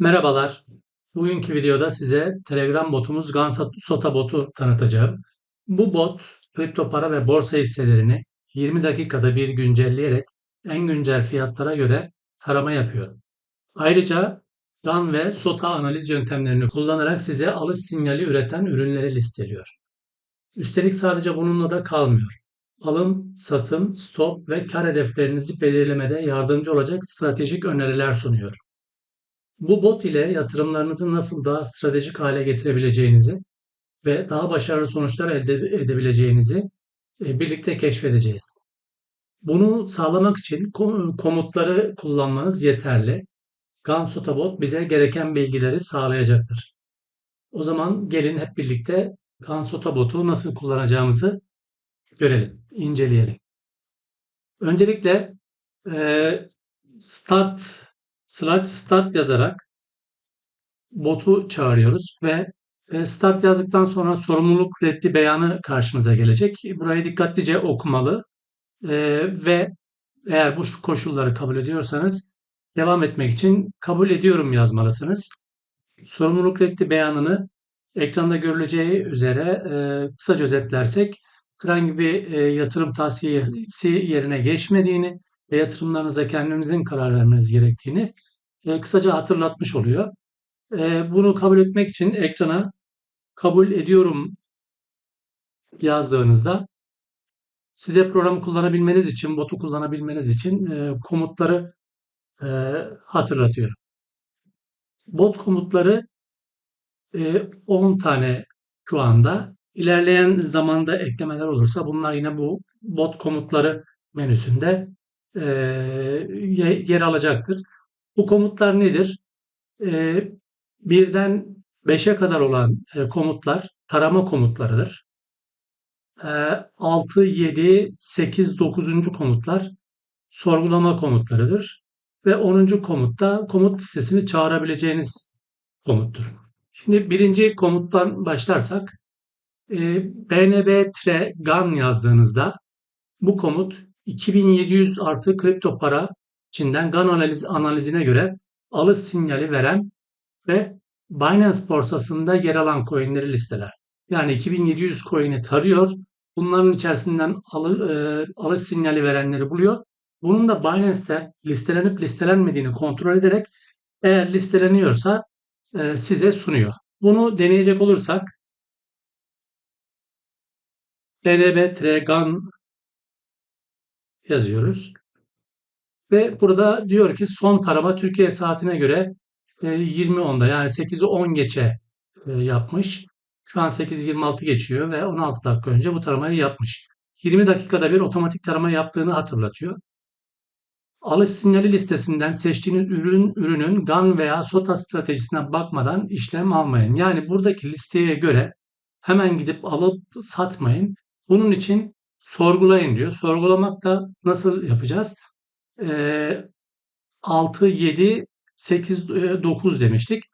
Merhabalar. Bugünkü videoda size Telegram botumuz Gansota botu tanıtacağım. Bu bot kripto para ve borsa hisselerini 20 dakikada bir güncelleyerek en güncel fiyatlara göre tarama yapıyor. Ayrıca GAN ve SOTA analiz yöntemlerini kullanarak size alış sinyali üreten ürünleri listeliyor. Üstelik sadece bununla da kalmıyor. Alım, satım, stop ve kar hedeflerinizi belirlemede yardımcı olacak stratejik öneriler sunuyor. Bu bot ile yatırımlarınızı nasıl daha stratejik hale getirebileceğinizi ve daha başarılı sonuçlar elde edebileceğinizi e, birlikte keşfedeceğiz. Bunu sağlamak için komutları kullanmanız yeterli. Gansota bot bize gereken bilgileri sağlayacaktır. O zaman gelin hep birlikte Gansota botu nasıl kullanacağımızı görelim, inceleyelim. Öncelikle e, start slash start yazarak botu çağırıyoruz ve e, start yazdıktan sonra sorumluluk reddi beyanı karşımıza gelecek. Burayı dikkatlice okumalı e, ve eğer bu koşulları kabul ediyorsanız devam etmek için kabul ediyorum yazmalısınız. Sorumluluk reddi beyanını ekranda görüleceği üzere e, kısaca özetlersek herhangi bir yatırım tavsiyesi yerine geçmediğini ve yatırımlarınıza kendinizin karar vermeniz gerektiğini e, kısaca hatırlatmış oluyor. E, bunu kabul etmek için ekrana kabul ediyorum yazdığınızda size programı kullanabilmeniz için, botu kullanabilmeniz için e, komutları e, hatırlatıyor. Bot komutları e, 10 tane şu anda. İlerleyen zamanda eklemeler olursa bunlar yine bu bot komutları menüsünde e, yer alacaktır. Bu komutlar nedir? E, birden 5'e kadar olan e, komutlar tarama komutlarıdır. E, 6, 7, 8, 9. komutlar sorgulama komutlarıdır. Ve 10. komutta komut listesini çağırabileceğiniz komuttur. Şimdi birinci komuttan başlarsak e, bnb-gan yazdığınızda bu komut 2700 artı kripto para içinden GAN analiz, analizine göre alış sinyali veren ve Binance borsasında yer alan coinleri listeler. Yani 2700 coin'i tarıyor. Bunların içerisinden alı, e, alış sinyali verenleri buluyor. Bunun da Binance'te listelenip listelenmediğini kontrol ederek eğer listeleniyorsa e, size sunuyor. Bunu deneyecek olursak BNB GAN yazıyoruz. Ve burada diyor ki son tarama Türkiye saatine göre 20.10'da e, yani 8'i 10 geçe e, yapmış. Şu an 8.26 geçiyor ve 16 dakika önce bu taramayı yapmış. 20 dakikada bir otomatik tarama yaptığını hatırlatıyor. Alış sinyali listesinden seçtiğiniz ürün ürünün GAN veya SOTA stratejisine bakmadan işlem almayın. Yani buradaki listeye göre hemen gidip alıp satmayın. Bunun için sorgulayın diyor. Sorgulamak da nasıl yapacağız? e, 6, 7, 8, 9 demiştik.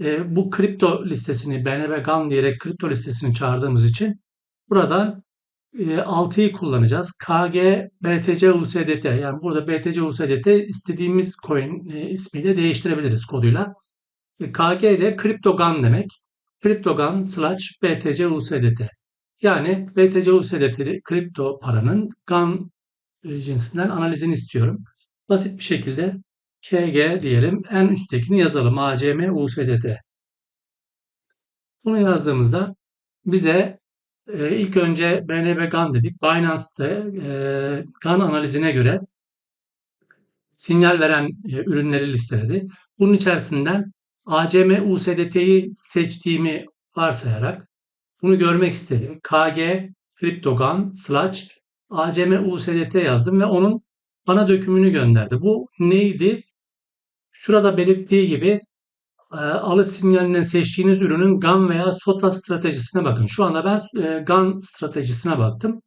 E, bu kripto listesini BNB GAN diyerek kripto listesini çağırdığımız için buradan e, 6'yı kullanacağız. KG BTC USDT yani burada BTC USDT istediğimiz coin e, ismiyle değiştirebiliriz koduyla. E, KG de GAN demek. GAN slash BTC USDT. Yani BTC USDT kripto paranın GAN e, cinsinden analizini istiyorum. Basit bir şekilde KG diyelim. En üsttekini yazalım. ACM USDT. Bunu yazdığımızda bize e, ilk önce BNB GAN dedik. Binance'te e, GAN analizine göre sinyal veren e, ürünleri listeledi. Bunun içerisinden ACM USDT'yi seçtiğimi varsayarak bunu görmek istedim. KG CryptoGAN slash ACM USDT yazdım ve onun ana dökümünü gönderdi. Bu neydi? Şurada belirttiği gibi e, alış sinyalinden seçtiğiniz ürünün GAN veya SOTA stratejisine bakın. Şu anda ben e, GAN stratejisine baktım.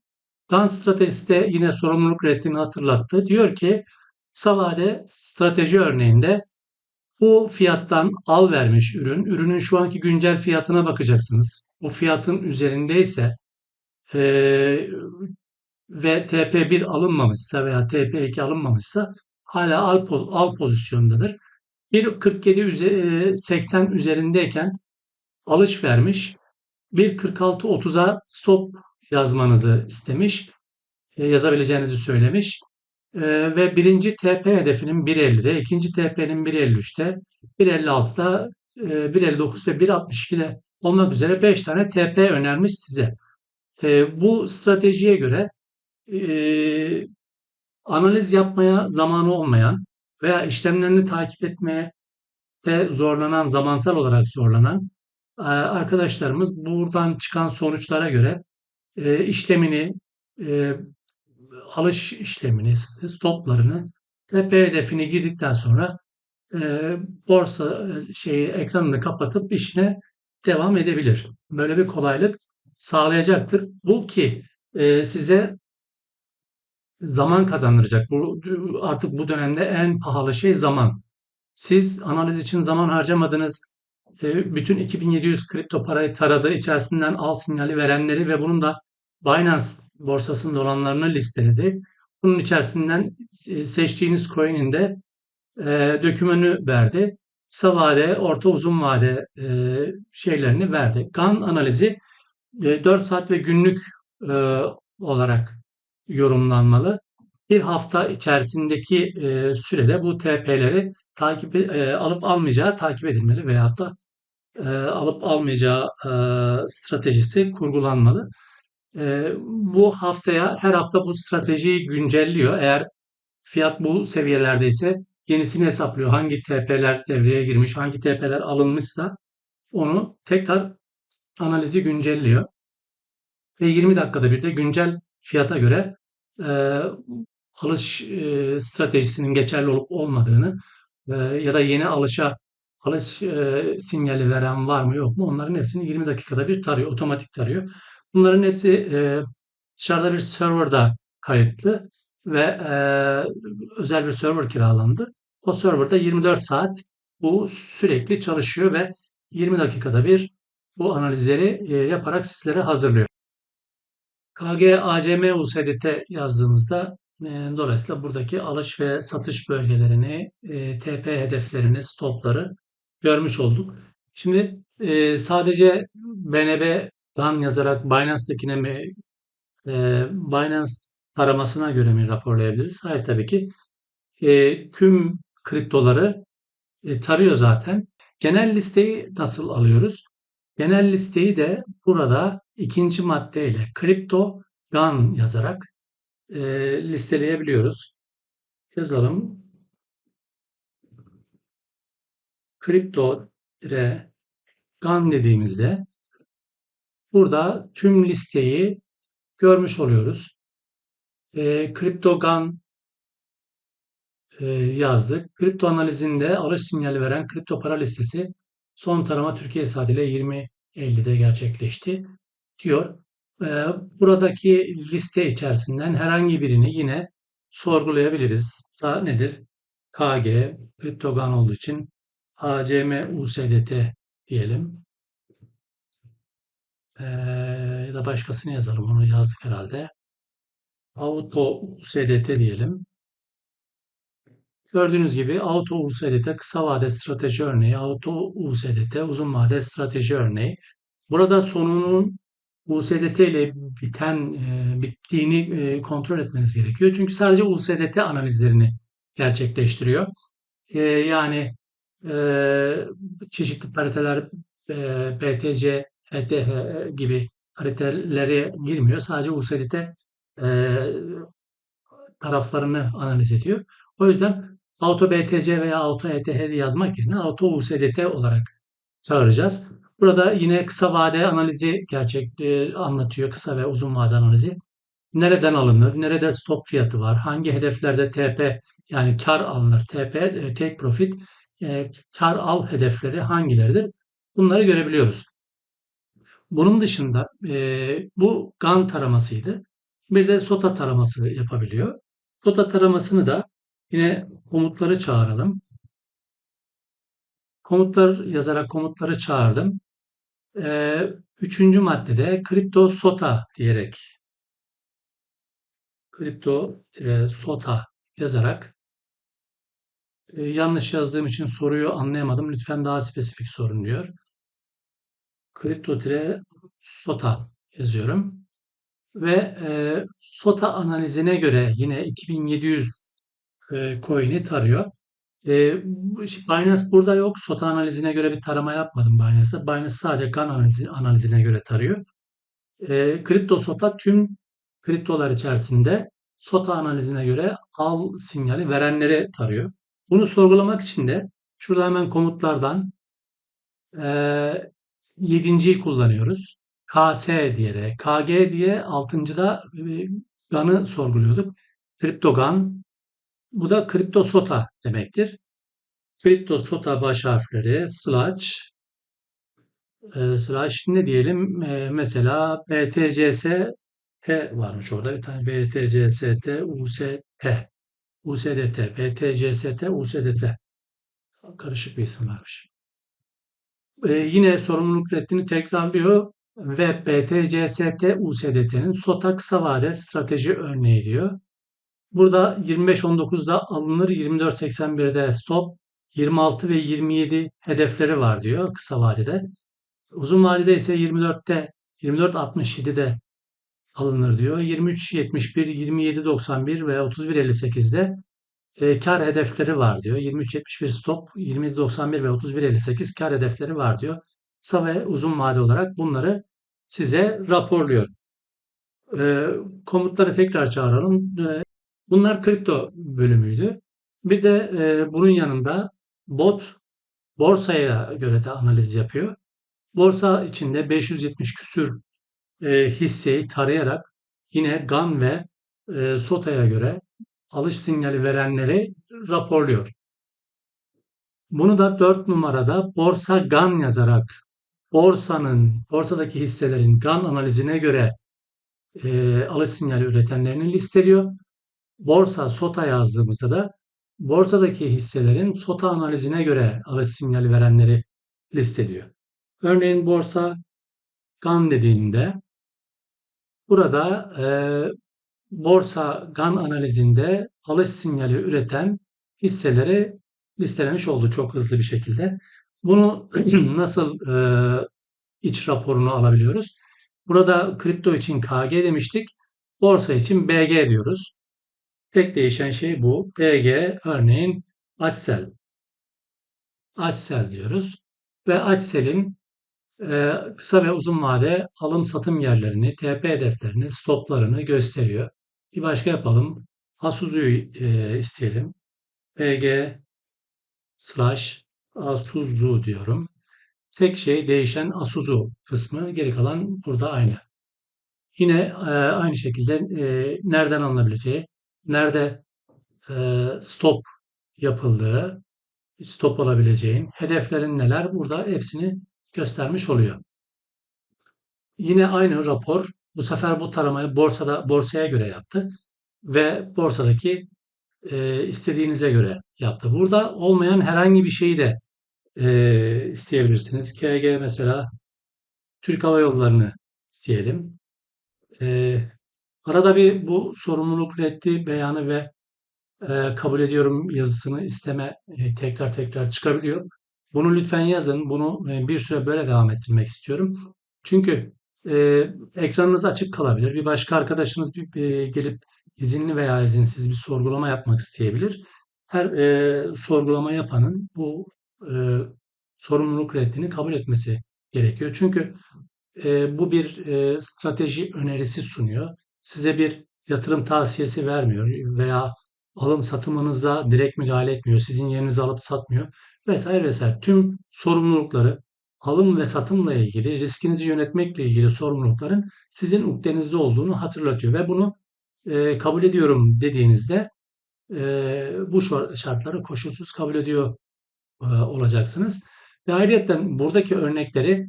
GAN stratejisi de yine sorumluluk reddini hatırlattı. Diyor ki kısa strateji örneğinde bu fiyattan al vermiş ürün, ürünün şu anki güncel fiyatına bakacaksınız. Bu fiyatın üzerindeyse e, ve TP1 alınmamışsa veya TP2 alınmamışsa hala al, al pozisyondadır. 1.47 üze- 80 üzerindeyken alış vermiş. 1.46.30'a stop yazmanızı istemiş. E, yazabileceğinizi söylemiş. E, ve birinci TP hedefinin 1.50'de, ikinci TP'nin 1.53'te, 1.56'da, e, 1.59 ve 1.62'de olmak üzere 5 tane TP önermiş size. E, bu stratejiye göre e, analiz yapmaya zamanı olmayan veya işlemlerini takip etmeye de zorlanan, zamansal olarak zorlanan e, arkadaşlarımız buradan çıkan sonuçlara göre e, işlemini, e, alış işlemini, stoplarını, tepe hedefini girdikten sonra e, borsa şeyi ekranını kapatıp işine devam edebilir. Böyle bir kolaylık sağlayacaktır. Bu ki e, size zaman kazandıracak. Bu artık bu dönemde en pahalı şey zaman. Siz analiz için zaman harcamadınız. E, bütün 2700 kripto parayı taradı. içerisinden al sinyali verenleri ve bunun da Binance borsasında olanlarını listeledi. Bunun içerisinden e, seçtiğiniz coin'in de e, dökümanı verdi. Kısa vade, orta uzun vade e, şeylerini verdi. GAN analizi e, 4 saat ve günlük e, olarak yorumlanmalı. Bir hafta içerisindeki e, sürede bu TP'leri takip e, alıp almayacağı takip edilmeli veyahut da e, alıp almayacağı e, stratejisi kurgulanmalı. E, bu haftaya her hafta bu stratejiyi güncelliyor. Eğer fiyat bu seviyelerdeyse yenisini hesaplıyor. Hangi TP'ler devreye girmiş, hangi TP'ler alınmışsa onu tekrar analizi güncelliyor. Ve 20 dakikada bir de güncel fiyata göre e, alış e, stratejisinin geçerli olup olmadığını e, ya da yeni alışa alış e, sinyali veren var mı yok mu onların hepsini 20 dakikada bir tarıyor, otomatik tarıyor. Bunların hepsi e, dışarıda bir serverda kayıtlı ve e, özel bir server kiralandı. O serverda 24 saat bu sürekli çalışıyor ve 20 dakikada bir bu analizleri e, yaparak sizlere hazırlıyor. KG ACM USDT yazdığımızda e, dolayısıyla buradaki alış ve satış bölgelerini, e, TP hedeflerini, stopları görmüş olduk. Şimdi e, sadece BNB RAN yazarak Binance'dakine mi Binance taramasına göre mi raporlayabiliriz? Hayır tabii ki. tüm kriptoları tarıyor zaten. Genel listeyi nasıl alıyoruz? Genel listeyi de burada ikinci maddeyle kripto GAN yazarak e, listeleyebiliyoruz. Yazalım. Kripto GAN dediğimizde burada tüm listeyi görmüş oluyoruz. E, kripto GAN e, yazdık. Kripto analizinde alış sinyali veren kripto para listesi son tarama Türkiye saatiyle 20.50'de gerçekleşti diyor. Ee, buradaki liste içerisinden herhangi birini yine sorgulayabiliriz. Da nedir? KG, kriptogan olduğu için ACM USDT diyelim. Ee, ya da başkasını yazalım. Onu yazdık herhalde. Auto USDT diyelim. Gördüğünüz gibi Auto USDT kısa vade strateji örneği, Auto USDT uzun vade strateji örneği. Burada sonunun USDT ile biten e, bittiğini e, kontrol etmeniz gerekiyor. Çünkü sadece USDT analizlerini gerçekleştiriyor. E, yani e, çeşitli pariteler e, BTC, ETH gibi paritelere girmiyor. Sadece USDT e, taraflarını analiz ediyor. O yüzden Auto BTC veya Auto ETH yazmak yerine Auto USDT olarak çağıracağız. Burada yine kısa vade analizi gerçek e, anlatıyor. Kısa ve uzun vade analizi. Nereden alınır? Nerede stop fiyatı var? Hangi hedeflerde TP yani kar alınır? TP, e, take profit, e, kar al hedefleri hangileridir? Bunları görebiliyoruz. Bunun dışında e, bu GAN taramasıydı. Bir de SOTA taraması yapabiliyor. SOTA taramasını da yine komutları çağıralım. Komutlar yazarak komutları çağırdım. Ee, üçüncü maddede kripto sota diyerek kripto sota yazarak E, yanlış yazdığım için soruyu anlayamadım. Lütfen daha spesifik sorun diyor. Kripto SOTA yazıyorum. Ve e, SOTA analizine göre yine 2700 e, coin'i tarıyor. E, Binance burada yok. SOTA analizine göre bir tarama yapmadım Binance'da. Binance sadece GAN analizi, analizine göre tarıyor. E, kripto SOTA tüm kriptolar içerisinde SOTA analizine göre al sinyali verenleri tarıyor. Bunu sorgulamak için de şurada hemen komutlardan e, 7.yi kullanıyoruz. KS diyerek, KG diye 6.da e, GAN'ı sorguluyorduk. Kriptogan, bu da kripto SOTA demektir. Kripto SOTA baş harfleri slash e, slash ne diyelim e, mesela BTCS T varmış orada bir tane BTCST UST USDT BTCST USDT karışık bir isim varmış. E, yine sorumluluk reddini tekrarlıyor ve BTCST USDT'nin SOTA kısa vade strateji örneği diyor. Burada 25.19'da alınır 24.81'de stop 26 ve 27 hedefleri var diyor kısa vadede. Uzun vadede ise 24'te 24.67'de alınır diyor. 23.71, 27.91 ve 31.58'de e, kar hedefleri var diyor. 23.71 stop, 27.91 ve 31.58 kar hedefleri var diyor. Kısa ve uzun vade olarak bunları size raporluyor. E, komutları tekrar çağıralım. E, bunlar kripto bölümüydü. Bir de e, bunun yanında bot borsaya göre de analiz yapıyor. Borsa içinde 570 küsür e, hisseyi tarayarak yine GAN ve e, SOTA'ya göre alış sinyali verenleri raporluyor. Bunu da 4 numarada borsa GAN yazarak borsanın, borsadaki hisselerin GAN analizine göre e, alış sinyali üretenlerini listeliyor. Borsa SOTA yazdığımızda da borsadaki hisselerin SOTA analizine göre alış sinyali verenleri listeliyor. Örneğin borsa GAN dediğimde burada e, borsa GAN analizinde alış sinyali üreten hisseleri listelemiş oldu çok hızlı bir şekilde. Bunu nasıl e, iç raporunu alabiliyoruz? Burada kripto için KG demiştik. Borsa için BG diyoruz. Tek değişen şey bu. BG örneğin Açsel. Açsel diyoruz. Ve Açsel'in e, kısa ve uzun vade alım satım yerlerini, TP hedeflerini, stoplarını gösteriyor. Bir başka yapalım. Asuzu'yu e, isteyelim. BG slash Asuzu diyorum. Tek şey değişen Asuzu kısmı. Geri kalan burada aynı. Yine e, aynı şekilde e, nereden alınabileceği, nerede e, stop yapıldığı, stop alabileceğin, hedeflerin neler burada hepsini göstermiş oluyor. Yine aynı rapor bu sefer bu taramayı borsada borsaya göre yaptı ve borsadaki e, istediğinize göre yaptı. Burada olmayan herhangi bir şeyi de e, isteyebilirsiniz. KG mesela Türk Hava Yolları'nı isteyelim. E, arada bir bu sorumluluk reddi beyanı ve e, kabul ediyorum yazısını isteme e, tekrar tekrar çıkabiliyor. Bunu lütfen yazın. Bunu e, bir süre böyle devam ettirmek istiyorum. Çünkü e, ekranınız açık kalabilir. Bir başka arkadaşınız bir, bir gelip izinli veya izinsiz bir sorgulama yapmak isteyebilir. Her e, sorgulama yapanın bu e, sorumluluk reddini kabul etmesi gerekiyor. Çünkü e, bu bir e, strateji önerisi sunuyor. Size bir yatırım tavsiyesi vermiyor veya alım satımınıza direkt müdahale etmiyor. Sizin yerinizi alıp satmıyor vesaire vesaire. Tüm sorumlulukları alım ve satımla ilgili, riskinizi yönetmekle ilgili sorumlulukların sizin ukdenizde olduğunu hatırlatıyor ve bunu e, kabul ediyorum dediğinizde e, bu şartları koşulsuz kabul ediyor e, olacaksınız. Ve ayrıca buradaki örnekleri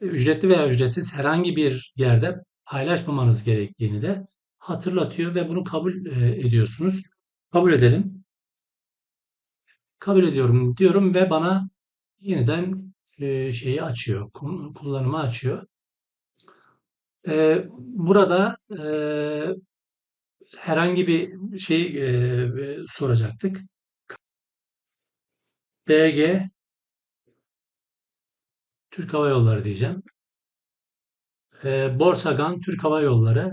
ücretli veya ücretsiz herhangi bir yerde paylaşmamanız gerektiğini de hatırlatıyor ve bunu kabul e, ediyorsunuz. Kabul edelim. Kabul ediyorum diyorum ve bana yeniden e, şeyi açıyor, kullanımı açıyor. E, burada e, herhangi bir şey soracaktık. BG Türk Hava Yolları diyeceğim. E, Borsagan Türk Hava Yolları.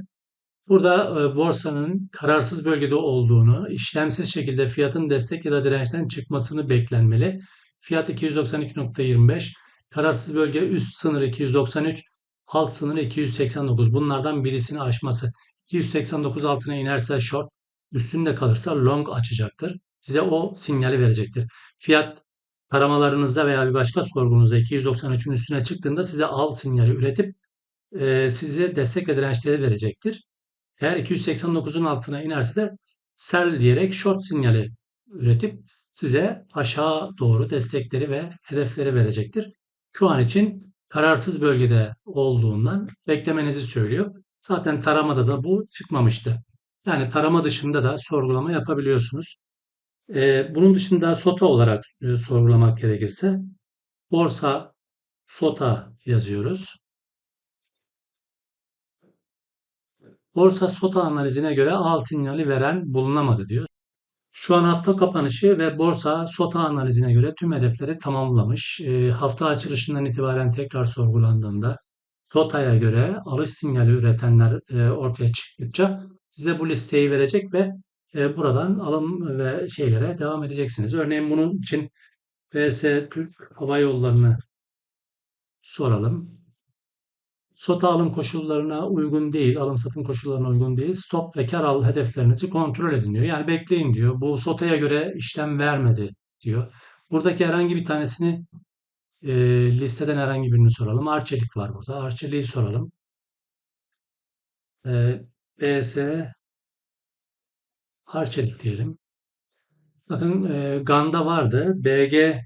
Burada e, borsanın kararsız bölgede olduğunu, işlemsiz şekilde fiyatın destek ya da dirençten çıkmasını beklenmeli. Fiyat 292.25, kararsız bölge üst sınırı 293, alt sınırı 289. Bunlardan birisini aşması. 289 altına inerse short, üstünde kalırsa long açacaktır. Size o sinyali verecektir. Fiyat taramalarınızda veya bir başka sorgunuzda 293'ün üstüne çıktığında size al sinyali üretip e, size destek ve dirençleri verecektir. Eğer 289'un altına inerse de sell diyerek short sinyali üretip size aşağı doğru destekleri ve hedefleri verecektir. Şu an için kararsız bölgede olduğundan beklemenizi söylüyor. Zaten taramada da bu çıkmamıştı. Yani tarama dışında da sorgulama yapabiliyorsunuz. Ee, bunun dışında SOTA olarak e, sorgulamak gerekirse borsa SOTA yazıyoruz. Borsa SOTA analizine göre al sinyali veren bulunamadı diyor. Şu an hafta kapanışı ve borsa SOTA analizine göre tüm hedefleri tamamlamış. E, hafta açılışından itibaren tekrar sorgulandığında SOTA'ya göre alış sinyali üretenler e, ortaya çıktıkça size bu listeyi verecek ve e, buradan alım ve şeylere devam edeceksiniz. Örneğin bunun için PS Türk Hava Yolları'nı soralım. SOTA alım koşullarına uygun değil, alım satım koşullarına uygun değil. Stop ve kar al hedeflerinizi kontrol edin diyor. Yani bekleyin diyor. Bu SOTA'ya göre işlem vermedi diyor. Buradaki herhangi bir tanesini e, listeden herhangi birini soralım. Arçelik var burada. Arçelik'i soralım. E, BS Arçelik diyelim. Bakın e, GAN'da vardı. BG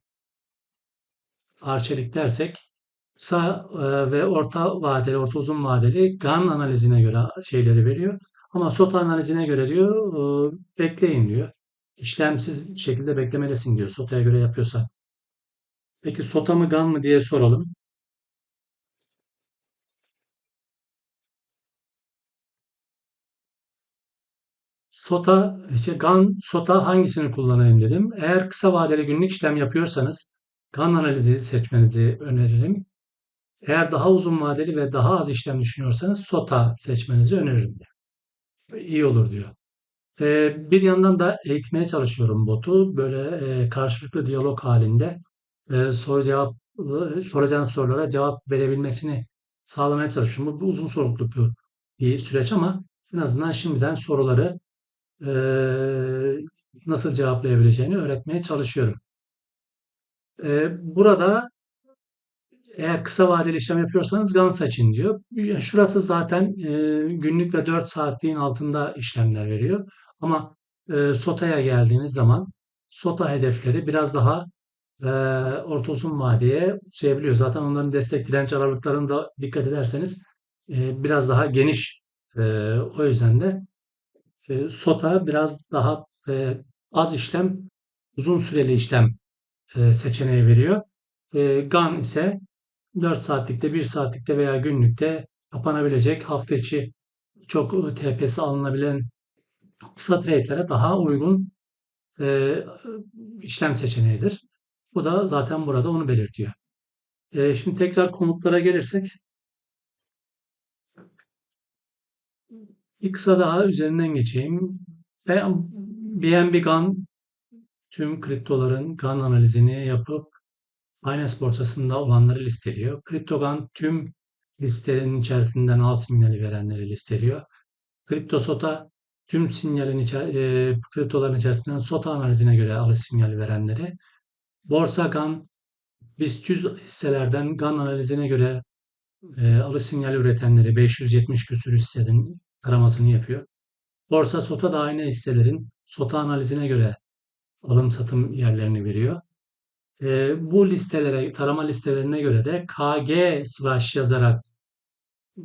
Arçelik dersek kısa e, ve orta vadeli, orta uzun vadeli GAN analizine göre şeyleri veriyor. Ama SOT analizine göre diyor e, bekleyin diyor. İşlemsiz şekilde beklemelisin diyor SOT'a göre yapıyorsan. Peki SOTA mı GAN mı diye soralım. SOTA, işte GAN, SOTA hangisini kullanayım dedim. Eğer kısa vadeli günlük işlem yapıyorsanız GAN analizi seçmenizi öneririm. Eğer daha uzun vadeli ve daha az işlem düşünüyorsanız SOTA seçmenizi öneririm. İyi olur diyor. Ee, bir yandan da eğitmeye çalışıyorum botu. Böyle e, karşılıklı diyalog halinde e, soru cevap soracağınız sorulara cevap verebilmesini sağlamaya çalışıyorum. Bu uzun soluklu bir süreç ama en azından şimdiden soruları e, nasıl cevaplayabileceğini öğretmeye çalışıyorum. E, burada eğer kısa vadeli işlem yapıyorsanız GAN seçin diyor. Şurası zaten e, günlük ve 4 saatliğin altında işlemler veriyor. Ama e, SOTA'ya geldiğiniz zaman SOTA hedefleri biraz daha e, orta uzun vadeye uzayabiliyor. Zaten onların destek direnç aralıklarını da dikkat ederseniz e, biraz daha geniş. E, o yüzden de e, SOTA biraz daha e, az işlem, uzun süreli işlem e, seçeneği veriyor. E, GAN ise 4 saatlikte, 1 saatlikte veya günlükte kapanabilecek hafta içi çok TP'si alınabilen kısa trade'lere daha uygun e, işlem seçeneğidir. Bu da zaten burada onu belirtiyor. E, şimdi tekrar komutlara gelirsek bir kısa daha üzerinden geçeyim. BNB GAN tüm kriptoların GAN analizini yapıp Binance borsasında olanları listeliyor. Kriptogan tüm listelerin içerisinden al sinyali verenleri listeliyor. CryptoSota tüm sinyalin içer e, kriptoların içerisinden SOTA analizine göre alış sinyali verenleri. Borsa GAN BIST 100 hisselerden GAN analizine göre e, alış sinyali üretenleri 570 küsur hissenin taramasını yapıyor. Borsa SOTA da aynı hisselerin SOTA analizine göre alım satım yerlerini veriyor. E, bu listelere, tarama listelerine göre de KG slash yazarak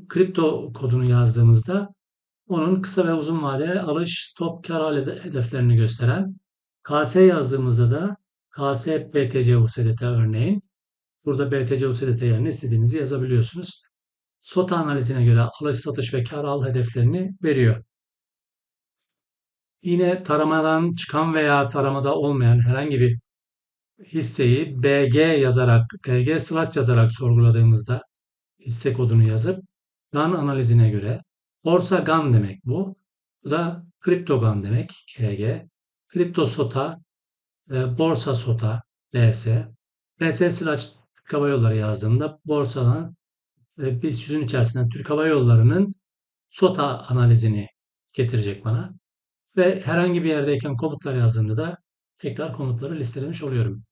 kripto kodunu yazdığımızda onun kısa ve uzun vade alış stop kar hedeflerini gösteren KS yazdığımızda da KS BTC USDT örneğin burada BTC USDT yerine istediğinizi yazabiliyorsunuz. SOTA analizine göre alış satış ve kar al hedeflerini veriyor. Yine taramadan çıkan veya taramada olmayan herhangi bir hisseyi BG yazarak, BG slot yazarak sorguladığımızda hisse kodunu yazıp GAN analizine göre borsa GAN demek bu. Bu da kripto GAN demek KG. Kripto SOTA, e, borsa SOTA BS. BS slash Türk Hava Yolları yazdığımda borsadan bir süzün içerisinden Türk Hava Yolları'nın SOTA analizini getirecek bana. Ve herhangi bir yerdeyken komutlar yazdığımda da tekrar komutları listelemiş oluyorum.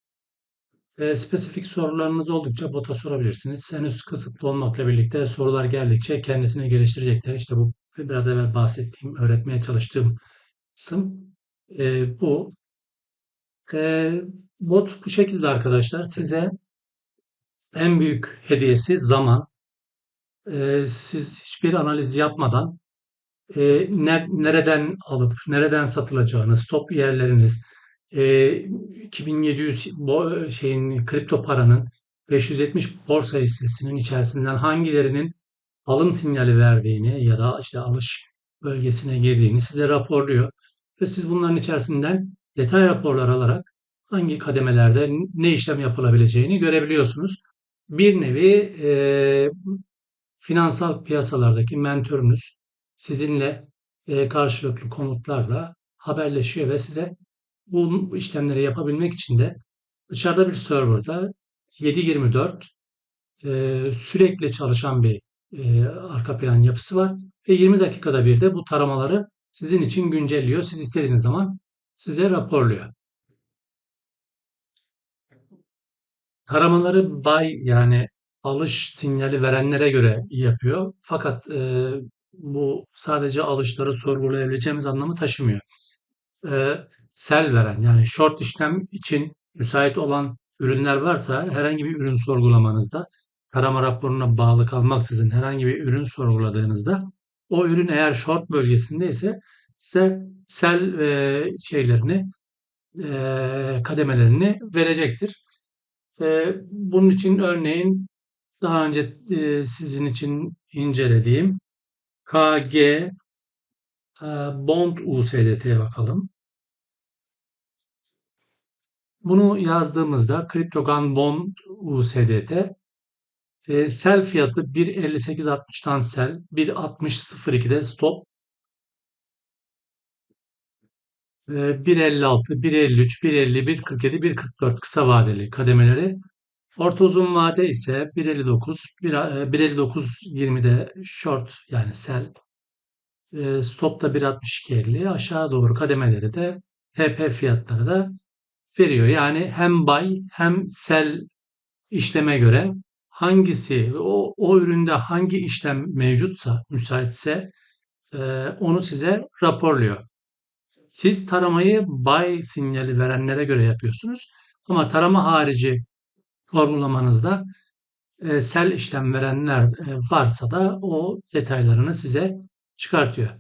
E, spesifik sorularınız oldukça bota sorabilirsiniz. Henüz kısıtlı olmakla birlikte sorular geldikçe kendisini geliştirecekler. İşte bu biraz evvel bahsettiğim, öğretmeye çalıştığım kısım e, bu. E, bot bu şekilde arkadaşlar. Size en büyük hediyesi zaman. E, siz hiçbir analiz yapmadan e, ne, nereden alıp nereden satılacağını, stop yerleriniz, e, 2700 bo, şeyin kripto paranın 570 borsa hissesinin içerisinden hangilerinin alım sinyali verdiğini ya da işte alış bölgesine girdiğini size raporluyor ve siz bunların içerisinden detay raporlar alarak hangi kademelerde ne işlem yapılabileceğini görebiliyorsunuz. Bir nevi e, finansal piyasalardaki mentörünüz sizinle e, karşılıklı komutlarla haberleşiyor ve size bu işlemleri yapabilmek için de dışarıda bir serverda 7/24 e, sürekli çalışan bir e, arka plan yapısı var ve 20 dakikada bir de bu taramaları sizin için güncelliyor. Siz istediğiniz zaman size raporluyor. Taramaları bay yani alış sinyali verenlere göre yapıyor. Fakat e, bu sadece alışları sorgulayabileceğimiz anlamı taşımıyor. E, sell veren yani short işlem için müsait olan ürünler varsa herhangi bir ürün sorgulamanızda tarama raporuna bağlı kalmaksızın herhangi bir ürün sorguladığınızda o ürün eğer short bölgesindeyse size sell e, şeylerini e, kademelerini verecektir. E, bunun için örneğin daha önce e, sizin için incelediğim KG e, Bond USDT'ye bakalım. Bunu yazdığımızda Cryptogan Bond USDT e, sell fiyatı 1.58.60'tan sell, 1.60.02'de stop, e, 1.56, 1.53, 1.50, 1.47, 1.44 kısa vadeli kademeleri. Orta uzun vade ise 1.59, 1.59.20'de short yani sell, e, stop da 1.62.50 aşağı doğru kademeleri de TP fiyatları da veriyor. Yani hem buy hem sell işleme göre hangisi o, o üründe hangi işlem mevcutsa müsaitse e, onu size raporluyor. Siz taramayı buy sinyali verenlere göre yapıyorsunuz. Ama tarama harici formulamanızda e, sell işlem verenler e, varsa da o detaylarını size çıkartıyor.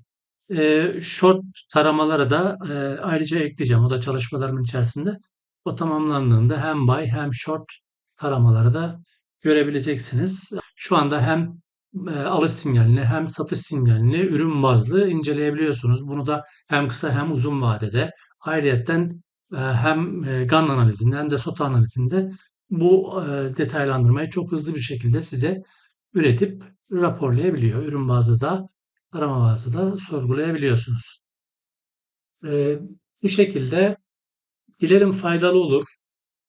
E, short taramaları da e, ayrıca ekleyeceğim. O da çalışmalarımın içerisinde. O tamamlandığında hem buy hem short taramaları da görebileceksiniz. Şu anda hem alış sinyalini hem satış sinyalini ürün bazlı inceleyebiliyorsunuz. Bunu da hem kısa hem uzun vadede ayrıyetten hem GAN analizinde hem de SOT analizinde bu detaylandırmayı çok hızlı bir şekilde size üretip raporlayabiliyor. Ürün bazlı da arama bazlı da sorgulayabiliyorsunuz. Bu şekilde dilerim faydalı olur.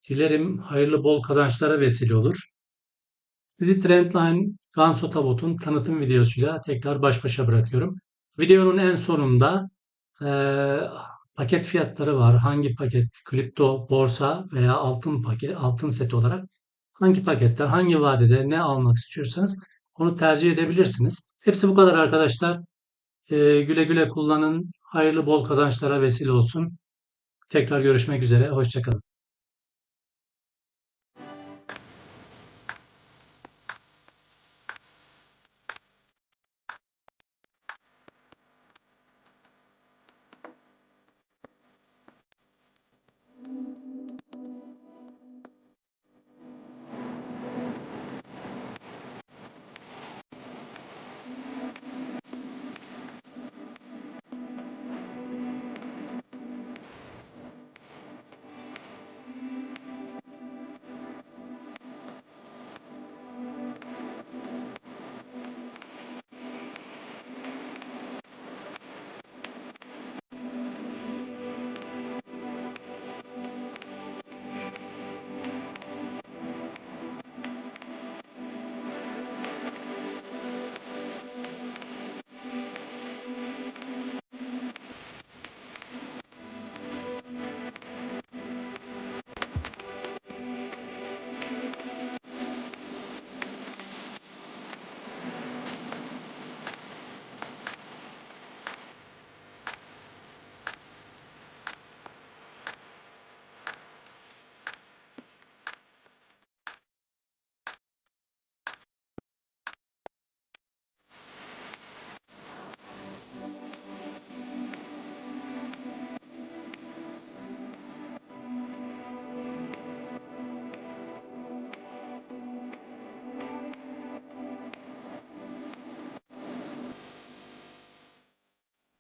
Dilerim hayırlı bol kazançlara vesile olur. Sizi Trendline Ganso Tabot'un tanıtım videosuyla tekrar baş başa bırakıyorum. Videonun en sonunda e, paket fiyatları var. Hangi paket, kripto, borsa veya altın paket, altın seti olarak hangi paketten, hangi vadede ne almak istiyorsanız onu tercih edebilirsiniz. Hepsi bu kadar arkadaşlar. E, güle güle kullanın. Hayırlı bol kazançlara vesile olsun. Tekrar görüşmek üzere. Hoşçakalın.